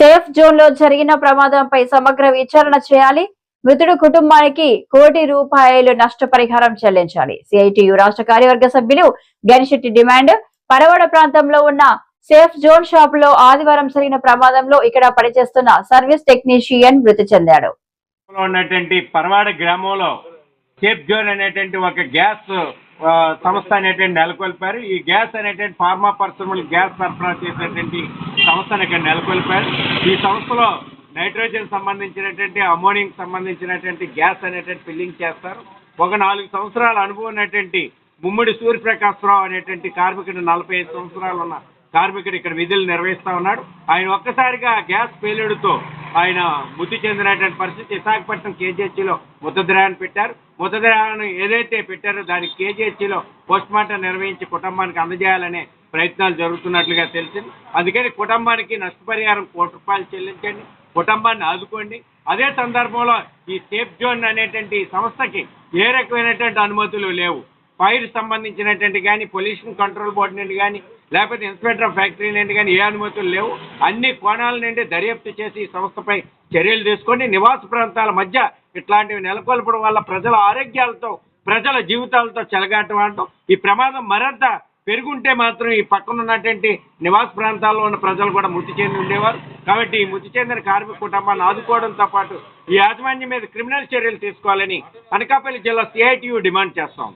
Safe జోన్లో జరిగిన ప్రమాదంపై సమగ్ర విచారణ చేయాలి. మృతుడు కుటుంబానికి కోటి రూపాయలు నష్టపరిహారం చెల్లించాలి. సిఐటియు రాష్ట్ర కార్యవర్గ సభ్యులు గనిశెట్టి డిమాండ్. పరవడ ప్రాంతంలో ఉన్న సేఫ్ జోన్ షాప్లో ఆదివారం జరిగిన ప్రమాదంలో ఇక్కడ పనిచేస్తున్న సర్వీస్ టెక్నీషియన్ మృతి చెందాడు. ఉన్నటువంటి పరవాడ గ్రామంలో సేఫ్ జోన్ అనేటువంటి ఒక గ్యాస్ సంస్థ అనేటువంటి నెలకొల్పారు. ఈ గ్యాస్ అనేటువంటి ఫార్మా పరిశ్రమలు గ్యాస్ సరఫరా చేసేటువంటి సంస్థను ఇక్కడ నెలకొల్పారు. ఈ సంస్థలో నైట్రోజన్ సంబంధించినటువంటి అమోనియం సంబంధించినటువంటి గ్యాస్ అనేటువంటి ఫిల్లింగ్ చేస్తారు. ఒక నాలుగు సంవత్సరాల అనుభవం ఉన్నటువంటి ముమ్మడి సూర్యప్రకాశ్రావు అనేటువంటి కార్మికుడు నలభై ఐదు సంవత్సరాలు ఉన్న కార్మికుడు ఇక్కడ విధులు నిర్వహిస్తా ఉన్నాడు. ఆయన ఒక్కసారిగా గ్యాస్ పేలుడుతో ఆయన మృతి చెందినటువంటి పరిస్థితి విశాఖపట్నం కేజీహెచ్లో మృతదేహాన్ని పెట్టారు. మృతదేహాన్ని ఏదైతే పెట్టారో దానికి కేజీహెచ్లో పోస్ట్ మార్టం నిర్వహించి కుటుంబానికి అందజేయాలనే ప్రయత్నాలు జరుగుతున్నట్లుగా తెలిసింది. అందుకని కుటుంబానికి నష్టపరిహారం కోటి రూపాయలు చెల్లించండి. కుటుంబాన్ని ఆదుకోండి. అదే సందర్భంలో ఈ సేఫ్ జోన్ అనేటువంటి సంస్థకి ఏ రకమైనటువంటి అనుమతులు లేవు. ఫైర్ సంబంధించినటువంటి కానీ పొల్యూషన్ కంట్రోల్ బోర్డు నుండి కానీ లేకపోతే ఇన్స్పెక్టర్ ఆఫ్ ఫ్యాక్టరీ నుండి కానీ ఏ అనుమతులు లేవు. అన్ని కోణాల నుండి దర్యాప్తు చేసి ఈ సంస్థపై చర్యలు తీసుకొని నివాస ప్రాంతాల మధ్య ఇట్లాంటివి నెలకొల్పడం వల్ల ప్రజల ఆరోగ్యాలతో ప్రజల జీవితాలతో చెలగాటం ఈ ప్రమాదం మరింత పెరుగుంటే మాత్రం ఈ పక్కన ఉన్నటువంటి నివాస ప్రాంతాల్లో ఉన్న ప్రజలు కూడా మృతి చెంది ఉండేవారు. కాబట్టి ఈ మృతి చెందిన కార్మిక కుటుంబాన్ని ఆదుకోవడంతో పాటు ఈ యాజమాన్యం మీద క్రిమినల్ చర్యలు తీసుకోవాలని అనకాపల్లి జిల్లా సిఐటియు డిమాండ్ చేస్తాం.